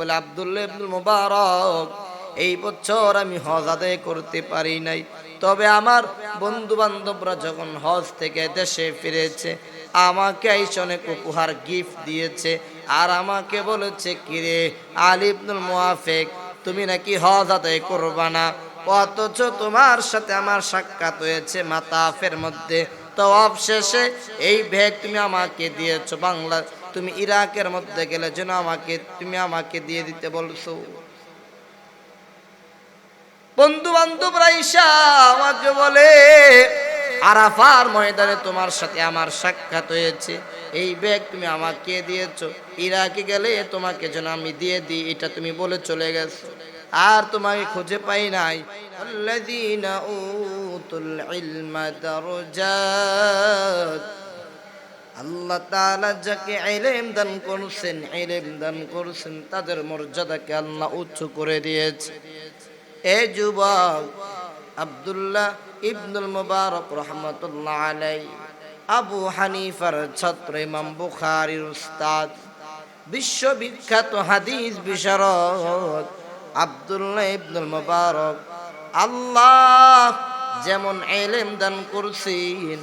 বলে আব্দুল্লাহ ইবনুল মুবারক, এই বছর আমি হজ আদায় করতে পারি নাই। তবে আমার বন্ধু বান্ধবরা যখন হজ থেকে দেশে ফিরেছে, আমাকে আইসে অনেক উপহার গিফট দিয়েছে আর আমাকে বলেছে, কিরে আলী ইবনুল মুআফিক তুমি নাকি হজ আদায় করবা না? অথচ তোমার সাথে আমার সাক্ষাৎ হয়েছে মাতাফের মধ্যে। তো অবশেষে এই ব্যাগ তুমি আমাকে দিয়েছ বাংলা তুমি ইরাকের মধ্যে গেলে যেন আমাকে তুমি আমাকে দিয়ে দিতে বলছো বন্ধু বান্ধবরা ঈশা আমাকে বলে আরাফার ময়দানে তোমার সাথে আমার সাক্ষাৎ হয়েছে এই ব্যাগ তুমি আমাকে দিয়েছো ইরাকে গেলে তোমাকে যেন আমি দিয়ে দিই এটা তুমি বলে চলে গেছো আর তোমাকে খুঁজে পাই নাই الذين أوتوا العلم درجات আল্লাহ তাআলা যাকে ইলম দান করছেন, ইলম দান করছেন, তাদের মর্যাদাকে আল্লাহ উচ্চ করে দিয়েছে। এ যুবক আব্দুল্লাহ ইবনুল মুবারক রহমতুল্লাহ আলাই আবু হানিফার ছাত্র ইমাম বুখারীর উস্তাদ, বিশ্ববিখ্যাত হাদিস বিশারদ আব্দুল্লাহ ইবনুল মুবারক, আল্লাহ যেমন এলেম দান করছেন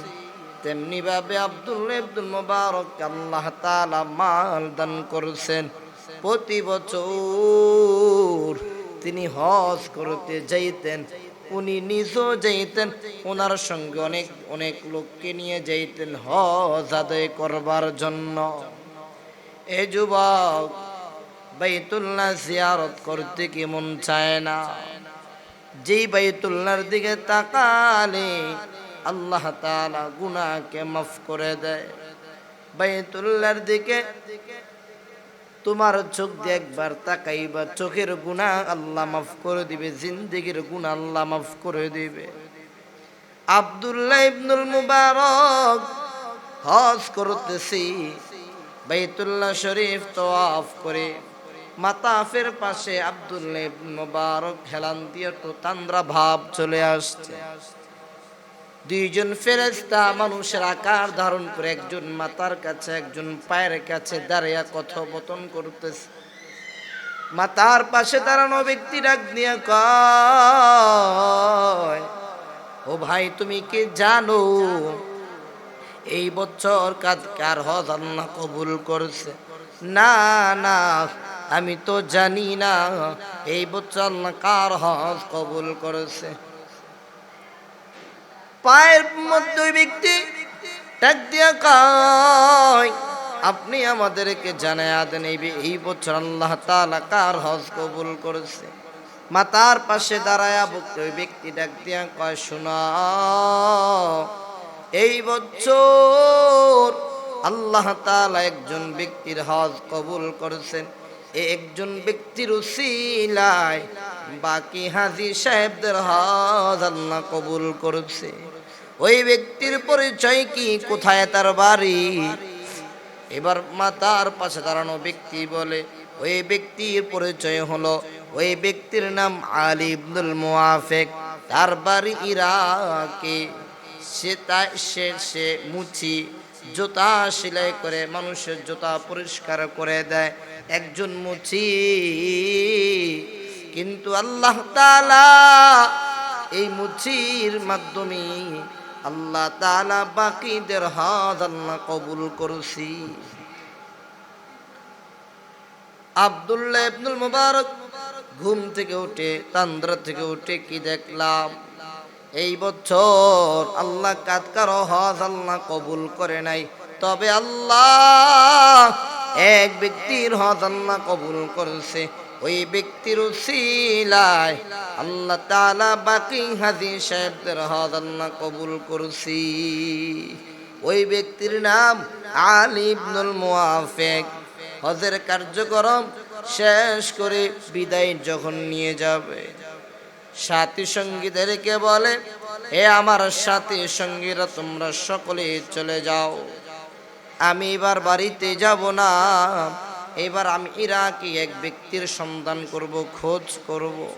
তেমনি ভাবে আব্দুল ইবনুল মুবারক আল্লাহ তাআলা মাল দান করছেন। প্রতি বছর তিনি হজ করতে যাইতেন, উনি নিজেও যাইতেন ওনার সঙ্গে অনেক অনেক লোককে নিয়ে যাইতেন হজ আদায় করবার জন্য। এ যুবক, বাইতুল্লাহ জিয়ারত করতে কি মন চায় না? যেই বাইতুল্লাহর দিকে তাকালে আল্লাহ তাআলা গুনাহকে মাফ করে দেয়। দিকে তোমার চোখ দিয়ে একবার তাকাইবা, চোখের গুনাহ আল্লাহ মাফ করে দিবে, জিন্দেগির গুনাহ আল্লাহ মাফ করে দিবে। আব্দুল্লাহ ইবনুল মুবারক হজ করতেছি, বাইতুল্লাহ শরীফ তোয়াফ করে মাতাফের পাশে আব্দুল্লাহ মুবারক হেলান দিয়ে তো তান্দ্রা ভাব চলে আসছে। দুইজন ফেরেস্তা মানুষের আকার ধারণ করে একজন মাতার কাছে, একজন পায়ের কাছে দাঁড়িয়ে কথোপকথন করতেছে। মাতার পাশে দাঁড়ানো ব্যক্তি ডাক দিয়ে কয়, ও ভাই, তুমি কি জানো, এই বছর কাজ কার হজ কবুল করছে? না না, আমি তো জানি না, এই বছর কার হজ কবুল করেছে? পায়ের মধ্যে ব্যক্তি ডাক দিয়া কয়, আপনি আমাদেরকে জানায় দেন এই বছর আল্লাহ তাআলা কার হজ কবুল করেছে? মাতার পাশে দাঁড়ায়া ওই ব্যক্তি ডাক দিয়া কয়, শোনা, এই বছর আল্লাহ তাআলা একজন ব্যক্তির হজ কবুল করেছেন। একজন ব্যক্তির উসিলায় বাকি হাজি সাহেবদের হজ আল্লাহ কবুল করেছে। ওই ব্যক্তির পরিচয় কি? কোথায় তার বাড়ি? এবার মাতার পাশে দাঁড়ানো ব্যক্তি বলে, ওই ব্যক্তির পরিচয় হলো ওই ব্যক্তির নাম আলী ইবনুল মুআফিক। তার বাড়ি ইরাকে। সে তা সে সে মুচি, জুতা সেলাই করে মানুষের জুতা পরিষ্কার করে দেয়। একজন মুচি। কিন্তু আল্লাহ তাআলা এই মুচির মাধ্যমে আল্লাহ তালা বাকিদের হাত আল্লাহ কবুল করছি। আবদুল্লাহ ইবনুল মুবারক ঘুম থেকে উঠে, তান্দ্রা থেকে উঠে কি দেখলাম? এই বছর আল্লাহ কাতকার হজ আল্লাহ কবুল করে নাই, তবে আল্লাহ এক ব্যক্তির হজ আল্লাহ কবুল করেছে, ওই ব্যক্তির আল্লাহ তাআলা বাকি হাজি সাহেবদের হজ আল্লাহ কবুল করছি। ওই ব্যক্তির নাম আলী ইবনুল হজের কার্যক্রম শেষ করে বিদায় যখন নিয়ে যাবে। সাথী সঙ্গীদেরকে বলে, হে আমার সাথী সঙ্গীরা, তোমরা সকলে চলে যাও। আমি এবার বাড়িতে যাব না। এবার আমি ইরাকি এক ব্যক্তির সন্ধান করব, খোঁজ করব।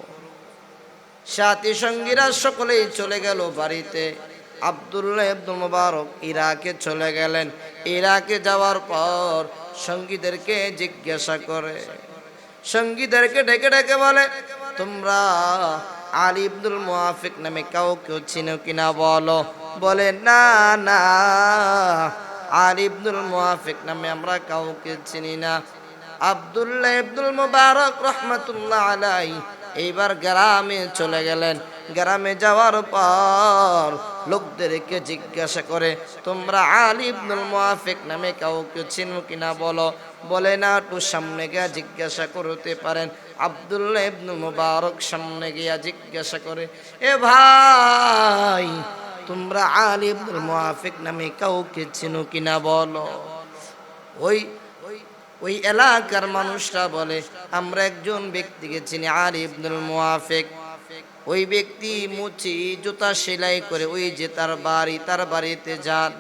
সাথী সঙ্গীরা সকলেই চলে গেল বাড়িতে। আবদুল্লাহ আব্দুল মুবারক ইরাকে চলে গেলেন। ইরাকে যাওয়ার পর সঙ্গীদেরকে জিজ্ঞাসা করে। সঙ্গীদেরকে ডেকে ডেকে বলে, তোমরা আলী ইবনুল মুআফিক নামে কাউকে চিনো কিনা বলো? বলে, না না। আলী ইবনুল মুআফিক নামে আমরা কাউকে চিনি না। আব্দুল্লাহ ইবনুল মুবারক রহমাতুল্লাহ আলাই এইবার গ্রামে চলে গেলেন। গ্রামে যাওয়ার পর লোকদেরকে জিজ্ঞাসা করে, তোমরা আলী ইবনুল মুআফিক নামে কাউকে চিনো কিনা বলো? বলে, না, একটু সামনে গিয়া জিজ্ঞাসা করতে পারেন। আব্দুল্লাহ ইবনুল মুবারক সামনে গিয়া জিজ্ঞাসা করে, এ ভাই তোমরা আলী ইবনুল নামে কাউকে চিনো কিনা বলো। ওই ওই এলাকার মানুষরা বলে, আমরা একজন ব্যক্তিকে চিনি আর ইবনুল ওই ব্যক্তি মুচি জুতা সেলাই করে ওই যে তার বাড়ি, তার বাড়িতে যান।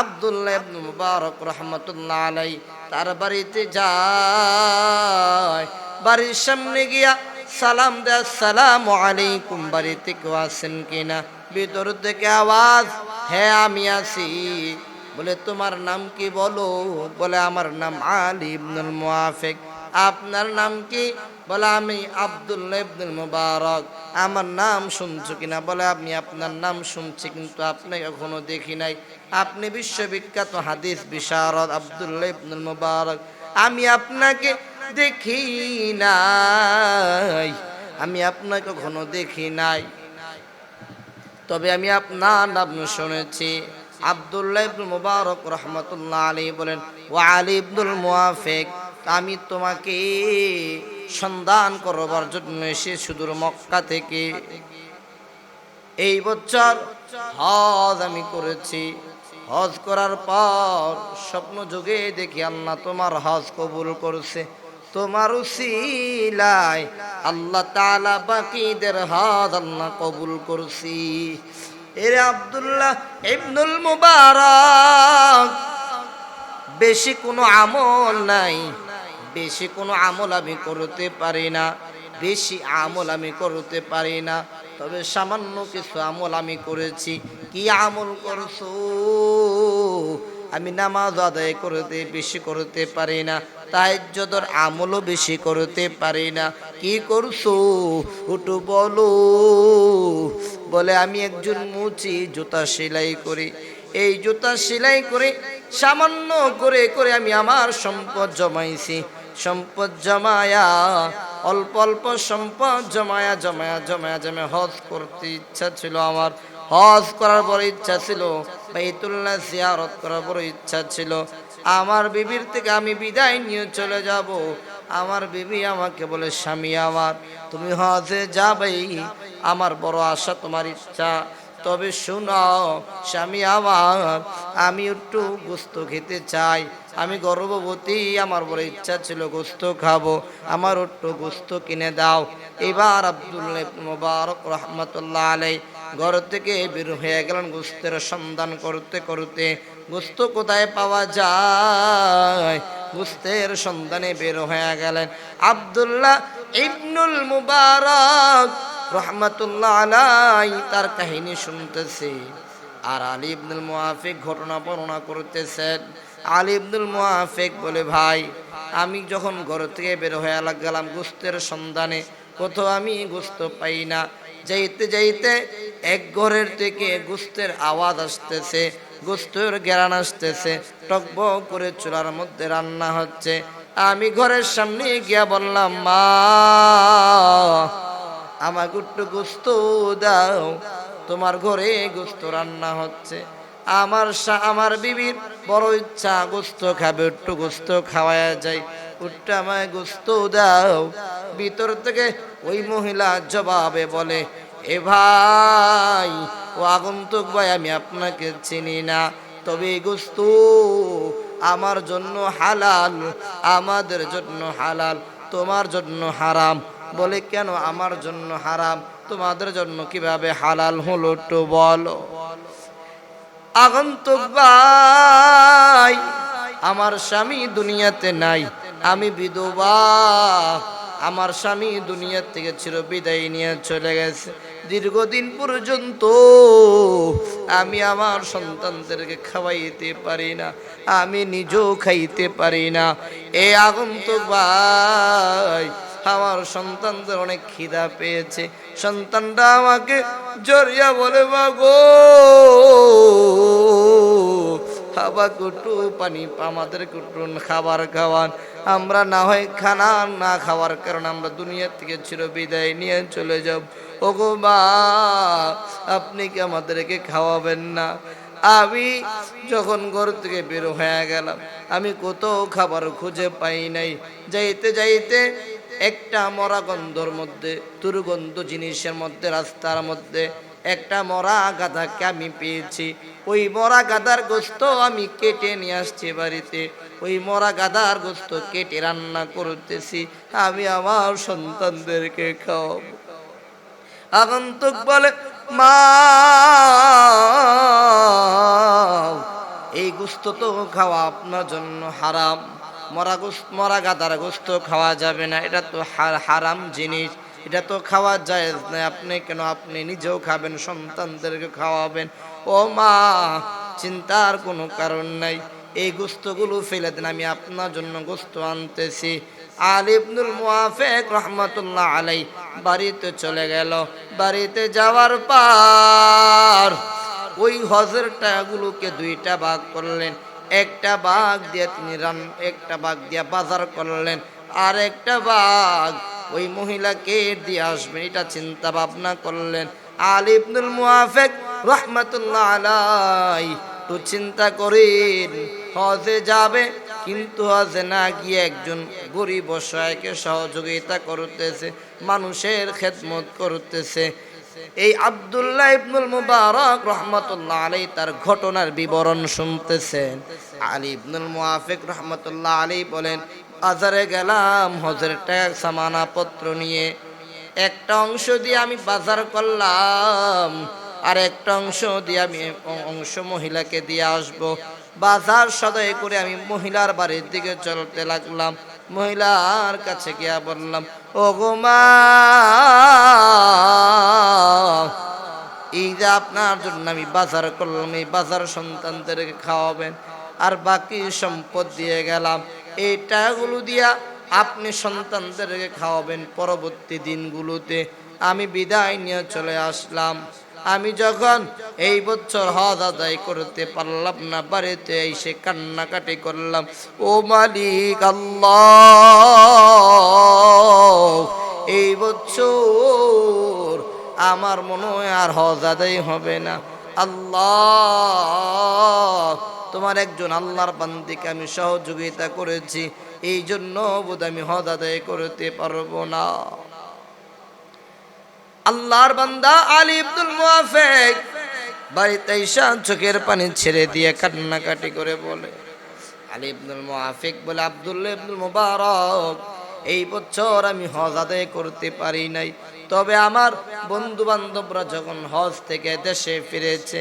আব্দুল্লাহ ইবনে মুবারক রহমতুল্লাহ আলাই তার বাড়িতে যায়। বাড়ির সামনে গিয়া সালাম দেয়, সালাম আলাইকুম, বাড়িতে কেউ আছেন কিনা? ভিতর থেকে আওয়াজ হ্যাঁ আমি আছি। বলে, তোমার নাম কি বলো? বলে, আমার নাম আলী ইবনুল মুআফিক। আপনার নাম কি? বলে, আমি আব্দুল্লাহ ইবনুল মুবারক। আমার নাম শুনছো কিনা বলে, আমি আপনার নাম শুনছি, কিন্তু আপনি কখনো দেখি নাই। আপনি বিশ্ববিখ্যাত হাদিস বিশারদ আব্দুল্লাহ ইবনুল মুবারক। আমি আপনাকে দেখি নাই। আমি আপনাকে কখনো দেখি নাই। তবে আমি আপনার নাম শুনেছি। আব্দুল্লাহ ইবনুল মুবারক রহমতুল্লাহ আলী বলেন, ও আলী ইবনুল মুআফিক আমি তোমাকে সন্ধান করবার জন্য এসে সুদূর মক্কা থেকে এই বছর হজ আমি করেছি। হজ করার পর স্বপ্ন যোগে দেখি আল্লাহ তোমার হজ কবুল করছে। তোমার উসিলায় আল্লাহ তাআলা বাকিদের হজ আল্লাহ কবুল করছি। এরে আব্দুল্লাহ ইবনুল মুবারক, বেশি কোনো আমল নাই, বেশি কোনো আমল আমি করতে পারি না, বেশি আমল আমি করতে পারি না, তবে সামান্য কিছু আমল আমি করেছি। কি আমল করছ? আমি নামাজ আদায় করতে বেশি করতে পারি না তাই যদর আমলও বেশি করতে পারি না। কি করছ? উঠু বলো। বলে আমি একজন মুচি জুতা সেলাই করি। এই জুতা সেলাই করে সামান্য করে করে আমি আমার সম্পদ জমাইছি। সম্পদ জমায়া, অল্প অল্প সম্পদ জমায়া জমায়া জমায়া জমা হজ করতে ইচ্ছা ছিল আমার। হজ করার বড় ইচ্ছা ছিল বাইতুল্লাহ জিয়ারত করার বড় ইচ্ছা ছিল। আমার বিবির থেকে আমি বিদায় নিয়ে চলে যাব। আমার বিবি আমাকে বলে, স্বামী আমার, তুমি হজে যাবেই। আমার বড় আশা তোমার ইচ্ছা। তবে শুনো, স্বামী আমার, আমি একটু গোস্ত খেতে চাই। আমি গর্ভবতী, আমার বড় ইচ্ছা ছিল গোস্ত খাব। আমার একটু গোস্ত কিনে দাও। এবার আব্দুল্লাহ ইবনে মুবারক রহমতুল্লাহ আলাই ঘর থেকে বের হয়ে গেলেন গোস্তের সন্ধান করতে করতে। গোস্ত কোথায় পাওয়া যায়? গোস্তের সন্ধানে বের হয়ে গেলেন। আব্দুল্লাহ ইবনুল মুবারক রহমতুল্লাহ আলাই তার কাহিনী শুনতেছে। আর আলী ইবনুল মুআফিক ঘটনা বর্ণনা করতেছেন। আলী ইবনুল মুআফিক বলে, ভাই, আমি যখন ঘর থেকে বের হয়ে গেলাম গোস্তের সন্ধানে কোথাও আমি গোস্ত পাই না। যাইতে যাইতে এক ঘরের থেকে গোস্তের আওয়াজ আসতেছে, গোস্তের জ্ঞান আসতেছে, টকবক করে চুলার মধ্যে রান্না হচ্ছে। আমি ঘরের সামনে গিয়া বললাম, মা, আমাকে একটু গোস্ত দাও। তোমার ঘরে গোস্ত রান্না হচ্ছে। আমার আমার বিবির বড় ইচ্ছা, গোস্ত খাবে, একটু গোস্ত খাওয়ায়া যায়। উঠটা আমায় গোস্ত দাও। ভিতর থেকে ওই মহিলা জবাবে বলে এ ভাই, ও আগন্তুক ভাই, আমি আপনাকে চিনি না। তবে গোস্ত আমার জন্য হালাল, আমাদের জন্য হালাল, তোমার জন্য হারাম। বলে কেন আমার জন্য হারাম? তোমাদের জন্য কীভাবে হালাল হলো একটু বলো। আগন্তুক ভাই, আমার স্বামী দুনিয়াতে নাই, আমি বিধবা। আমার স্বামী দুনিয়ার থেকে চির বিদায় নিয়ে চলে গেছে। দীর্ঘদিন পর্যন্ত আমি আমার সন্তানদেরকে খাওয়াইতে পারি না, আমি নিজেও খাইতে পারি না। এই আগন্তুক ভাই, আমার সন্তানদের অনেক খিদা পেয়েছে। সন্তানটা আমাকে জড়িয়া বলে মাগো খাবার কুটু, পানি আমাদের কুটুন খাবার খাওয়ান। আমরা না হয় খানা না খাওয়ার কারণে আমরা দুনিয়া থেকে চির বিদায় নিয়ে চলে যাব। ওগো মা, আপনি কি আমাদেরকে খাওয়াবেন না? আমি যখন ঘর থেকে বের হয়ে গেলাম, আমি কোথাও খাবার খুঁজে পাই নাই। যাইতে যাইতে একটা মরা গন্ধর মধ্যে, দুর্গন্ধ জিনিসের মধ্যে, রাস্তার মধ্যে একটা মরা গাধাকে আমি পেয়েছি। ওই মরা গাধার গোস্ত আমি কেটে নিয়ে আসছি বাড়িতে। ওই মরা গাধার গোস্ত কেটে রান্না করতেছি। আমি আমার সন্তানদেরকে খাওয়াবো। আগন্তুক বলে, মা, এই গোস্ত তো খাওয়া আপনার জন্য হারাম। মরা গোস্ত, মরা গাদার গোস্ত খাওয়া যাবে না। এটা তো হারাম জিনিস। এটা তো খাওয়া যায় না, আপনি কেন আপনি নিজেও খাবেন, সন্তানদেরকে খাওয়াবেন? ও মা, চিন্তার কোনো কারণ নাই। এই গোস্তগুলো ফেলে দেন, আমি আপনার জন্য গোস্ত আনতেছি। আলিবনুল মুআফিক রহমতুল্লাহ আলাই বাড়িতে চলে গেল। বাড়িতে যাওয়ার পর ওই হজের টাকাগুলোকে দুইটা ভাগ করলেন। একটা বাঘ দিয়ে তিনি রান, একটা বাঘ দিয়ে বাজার করলেন। আর একটা বাঘ ওই মহিলাকে দিয়ে আসবেন, এটা চিন্তা ভাবনা করলেন। আলিবনুল মুআফিক রহমতুল্লাহ আলাই তো চিন্তা করেন, হজে যাবে, কিন্তু হজে না গিয়ে একজন গরিব অসহায়কে সহযোগিতা করতেছে, মানুষের খেদমত করতেছে। এই আব্দুল্লাহ ইবনুল মুবারক রহমতুল্লাহ আলী তার ঘটনার বিবরণ শুনতেছেন। আলী ইবনুল মুআফিক রহমতুল্লাহ আলী বলেন বাজারে গেলাম, হজের ট্যাগ সামানা পত্র নিয়ে। একটা অংশ দিয়ে আমি বাজার করলাম, আর একটা অংশ দিয়ে আমি অংশ মহিলাকে দিয়ে আসব। বাজার সদয় করে আমি মহিলার বাড়ির দিকে চলতে লাগলাম। মহিলার কাছে গিয়া বললাম ও এই যে আপনার জন্য আমি বাজার করলাম, এই বাজার সন্তানদেরকে খাওয়াবেন, আর বাকি সম্পদ দিয়ে গেলাম। এই টাকাগুলো দিয়া আপনি সন্তানদেরকে খাওয়াবেন পরবর্তী দিনগুলোতে। আমি বিদায় নিয়ে চলে আসলাম। আমি যখন এই বছর হজ আদায় করতে পারলাম না, বাড়িতে এসে কান্নাকাটি করলাম, ও মালিক আল্লাহ, এই বছর আমার মনে হয় আর হজ আদায় হবে না। আল্লাহ তোমার একজন আল্লাহর বান্দিকে আমি সহযোগিতা করেছি। এই জন্য বোধ আমি হজ আদায় করতে পারব না। আল্লাহর বান্দা আলী আব্দুল মুআফিক বাড়িতে ঈশা চোখের পানি ছেড়ে দিয়ে কান্নাকাটি করে বলে, আলী ইবনুল মুআফিক বলে আব্দুল্লাহ ইবনুল মুবারক, এই বছর আমি হজ আদায় করতে পারি নাই। তবে আমার বন্ধু বান্ধবরা যখন হজ থেকে দেশে ফিরেছে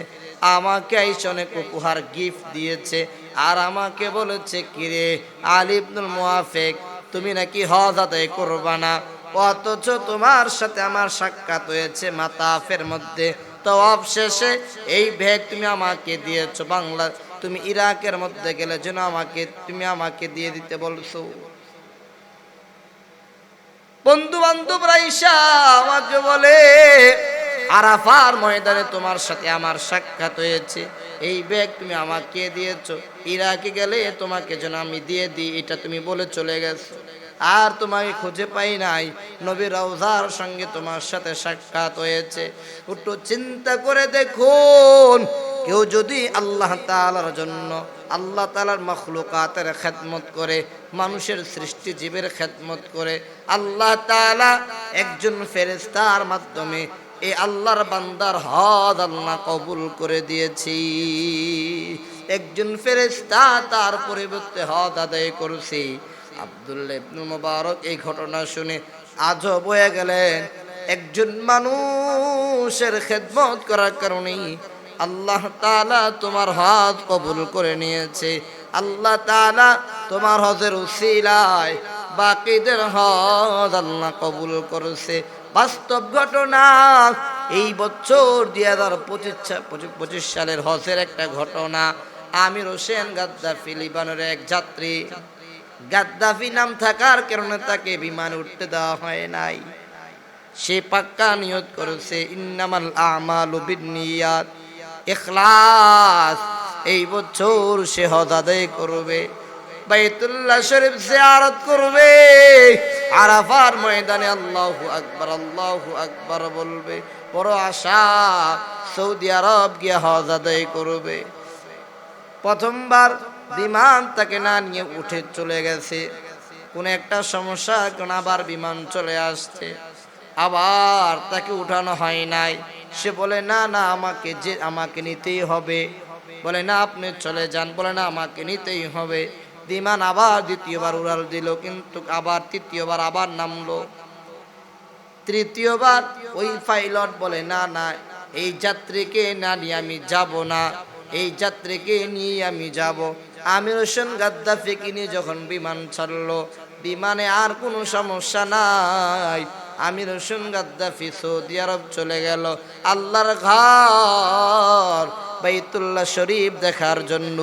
আমাকে আইসা অনেক উপহার গিফট দিয়েছে, আর আমাকে বলেছে, কিরে আলী ইবনুল মুআফিক, তুমি নাকি হজ আদায় করবা না? অথচ তোমার সাথে আমার সাক্ষাৎ হয়েছে মাতাফের মধ্যে। তো অবশেষে এই ব্যাগ তুমি আমাকে দিয়েছ, বাংলা, তুমি ইরাকের মধ্যে গেলে যেন আমাকে, তুমি আমাকে দিয়ে দিতে বলছো। বন্ধু বান্ধবরা ঈশা আমাকে বলে আরাফার ময়দানে তোমার সাথে আমার সাক্ষাৎ হয়েছে। এই ব্যাগ তুমি আমাকে দিয়েছ। ইরাকে গেলে তোমাকে যেন আমি দিয়ে দিই, এটা তুমি বলে চলে গেছো। আর তোমাকে খুঁজে পাই নাই। নবী রওজার সঙ্গে তোমার সাথে সাক্ষাৎ হয়েছে। একটু চিন্তা করে দেখুন, কেউ যদি আল্লাহ তাআলার জন্য, আল্লাহ তাআলার মখলুকাতের খেদমত করে, মানুষের সৃষ্টি জীবের খেদমত করে, আল্লাহ তাআলা একজন ফেরেস্তার মাধ্যমে এই আল্লাহর বান্দার হদ আল্লাহ কবুল করে দিয়েছি। একজন ফেরেস্তা তার পরিবর্তে হদ আদায় করেছি। আব্দুল্লাহ ইবনুল মুবারক এই ঘটনা শুনে আজও বয়ে গেলেন। একজন মানুষের খেদমত করার কারণেই আল্লাহ তাআলা তোমার হজ কবুল করে নিয়েছে। আল্লাহ তাআলা তোমার হজের উসিলায় বাকিদের হজ আল্লাহ কবুল করেছে। বাস্তব ঘটনা। এই বছর দুই হাজার পঁচিশ সালের হজের একটা ঘটনা। আমির হোসেন গাদ্দাফি লিবানের এক যাত্রী। গাদ্দাফি নাম থাকার কারণে তাকে বিমানে উঠতে দেওয়া হয় নাই। সে পাক্কা নিয়ত করেছে, ইন্নামাল আমালু বিন্নিয়াত। ইখলাস, এই বছর সে হজ আদায় করবে। বাইতুল্লাহ শরীফ সে জিয়ারত করবে। আরাফার ময়দানে আল্লাহু আকবার, আল্লাহু আকবর বলবে, বড় আশা, সৌদি আরব গিয়ে হজ আদায় করবে। প্রথমবার বিমান তাকে না নিয়ে উঠে চলে গেছে। কোন একটা সমস্যা, কোন আবার বিমান চলে আসছে। আবার তাকে উঠানো হয় নাই। সে বলে, না না, আমাকে যে, আমাকে নিতেই হবে। বলে, না, আপনি চলে যান। বলে, না, আমাকে নিতেই হবে। বিমান আবার দ্বিতীয়বার উড়াল দিল, কিন্তু আবার তৃতীয়বার আবার নামলো। তৃতীয়বার ওই পাইলট বলে, না না, এই যাত্রীকে না নিয়ে আমি যাব না, এই যাত্রীকে নিয়ে আমি যাব। আমির হোসেন গাদ্দাফিকে নিয়ে যখন বিমান ছাড়লো, বিমানে আর কোনো সমস্যা নাই। আমির হোসেন গাদ্দাফি সৌদি আরব চলে গেল, আল্লাহর ঘর। বাইতুল্লাহ শরীফ দেখার জন্য।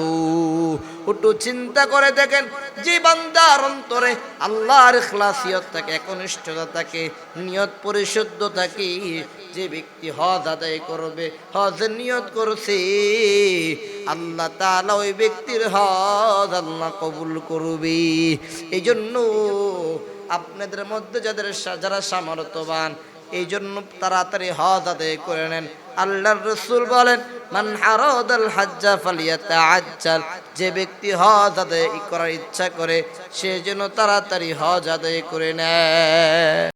একটু চিন্তা করে দেখেন, যে বান্দার অন্তরে আল্লাহর ইখলাসিয়ত থাকে, একনিষ্ঠতা থাকে, নিয়ত পরিশুদ্ধ থাকে, যে ব্যক্তি হজ আদায় করবে হজের নিয়ত করছে, আল্লাহ তাআলা ওই ব্যক্তির হজ আল্লাহ কবুল করবে। এই জন্য আপনাদের মধ্যে যাদের যারা সামর্থ্যবান এই জন্য তাড়াতাড়ি হজ আদায় করে নেন। আল্লাহর রসুল বলেন হাজ্জা যে ব্যক্তি হজ আদায় করার ইচ্ছা করে, সে যেন তাড়াতাড়ি হজ আদায় করে নেয়।